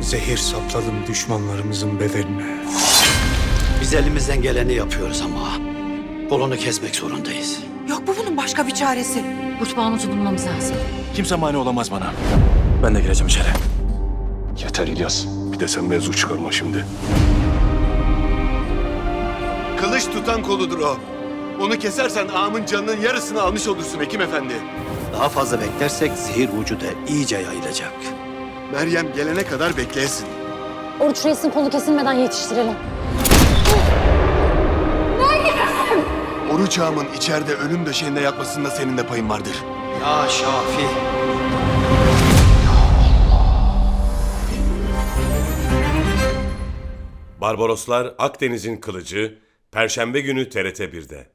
Zehir sapladım düşmanlarımızın bedenine. Biz elimizden geleni yapıyoruz ama kolunu kesmek zorundayız. Yok mu bunun başka bir çaresi? Kurtbanucu bulmamız lazım. Kimse mani olamaz bana. Ben de gireceğim içeri. Yeter İlyas. Bir de sen mevzu çıkarma şimdi. Kılıç tutan koludur o. Onu kesersen ağamın canının yarısını almış olursun hekim efendi. Daha fazla beklersek zehir ucu da iyice yayılacak. Meryem gelene kadar bekleyesin. Oruç Reis'in kolu kesilmeden yetiştirelim. Oruç ağamın içeride ölüm döşeğinde yatmasında senin de payın vardır. Ya Şafi. Barbaroslar Akdeniz'in Kılıcı Perşembe günü TRT 1'de.